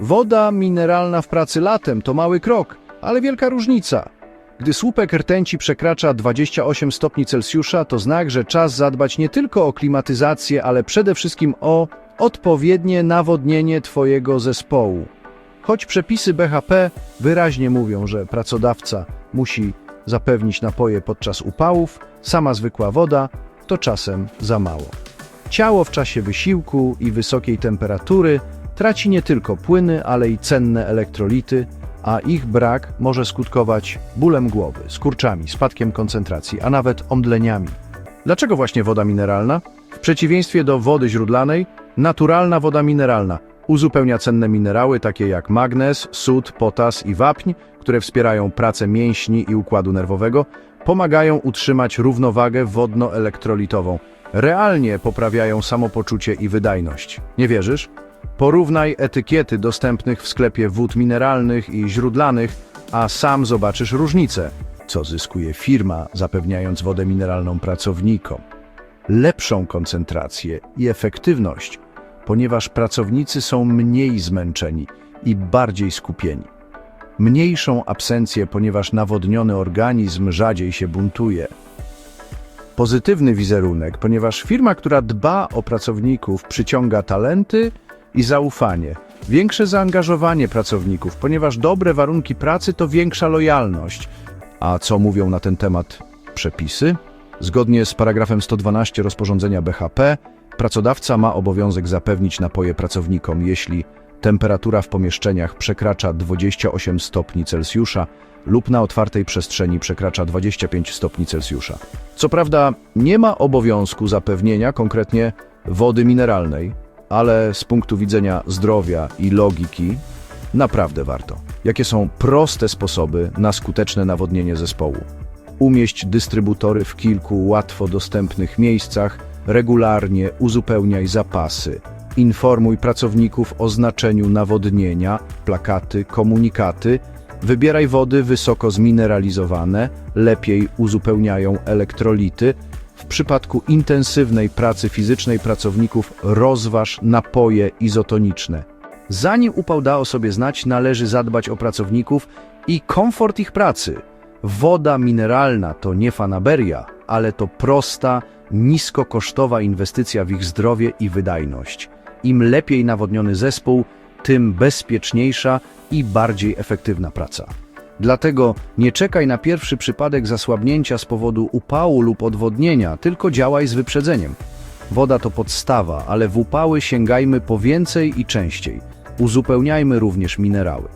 Woda mineralna w pracy latem to mały krok, ale wielka różnica. Gdy słupek rtęci przekracza 28 stopni Celsjusza, to znak, że czas zadbać nie tylko o klimatyzację, ale przede wszystkim o odpowiednie nawodnienie Twojego zespołu. Choć przepisy BHP wyraźnie mówią, że pracodawca musi zapewnić napoje podczas upałów, sama zwykła woda to czasem za mało. Ciało w czasie wysiłku i wysokiej temperatury traci nie tylko płyny, ale i cenne elektrolity, a ich brak może skutkować bólem głowy, skurczami, spadkiem koncentracji, a nawet omdleniami. Dlaczego właśnie woda mineralna? W przeciwieństwie do wody źródlanej, naturalna woda mineralna uzupełnia cenne minerały takie jak magnez, sód, potas i wapń, które wspierają pracę mięśni i układu nerwowego, pomagają utrzymać równowagę wodno-elektrolitową, realnie poprawiają samopoczucie i wydajność. Nie wierzysz? Porównaj etykiety dostępnych w sklepie wód mineralnych i źródlanych, a sam zobaczysz różnicę, co zyskuje firma, zapewniając wodę mineralną pracownikom. Lepszą koncentrację i efektywność, ponieważ pracownicy są mniej zmęczeni i bardziej skupieni. Mniejszą absencję, ponieważ nawodniony organizm rzadziej się buntuje. Pozytywny wizerunek, ponieważ firma, która dba o pracowników, przyciąga talenty i zaufanie. Większe zaangażowanie pracowników, ponieważ dobre warunki pracy to większa lojalność. A co mówią na ten temat przepisy? Zgodnie z paragrafem 112 rozporządzenia BHP, pracodawca ma obowiązek zapewnić napoje pracownikom, jeśli temperatura w pomieszczeniach przekracza 28 stopni Celsjusza lub na otwartej przestrzeni przekracza 25 stopni Celsjusza. Co prawda nie ma obowiązku zapewnienia konkretnie wody mineralnej, ale z punktu widzenia zdrowia i logiki naprawdę warto. Jakie są proste sposoby na skuteczne nawodnienie zespołu? Umieść dystrybutory w kilku łatwo dostępnych miejscach, regularnie uzupełniaj zapasy. Informuj pracowników o znaczeniu nawodnienia, plakaty, komunikaty. Wybieraj wody wysoko zmineralizowane, lepiej uzupełniają elektrolity. W przypadku intensywnej pracy fizycznej pracowników rozważ napoje izotoniczne. Zanim upał da o sobie znać, należy zadbać o pracowników i komfort ich pracy. Woda mineralna to nie fanaberia, ale to prosta, niskokosztowa inwestycja w ich zdrowie i wydajność. Im lepiej nawodniony zespół, tym bezpieczniejsza i bardziej efektywna praca. Dlatego nie czekaj na pierwszy przypadek zasłabnięcia z powodu upału lub odwodnienia, tylko działaj z wyprzedzeniem. Woda to podstawa, ale w upały sięgajmy po więcej i częściej. Uzupełniajmy również minerały.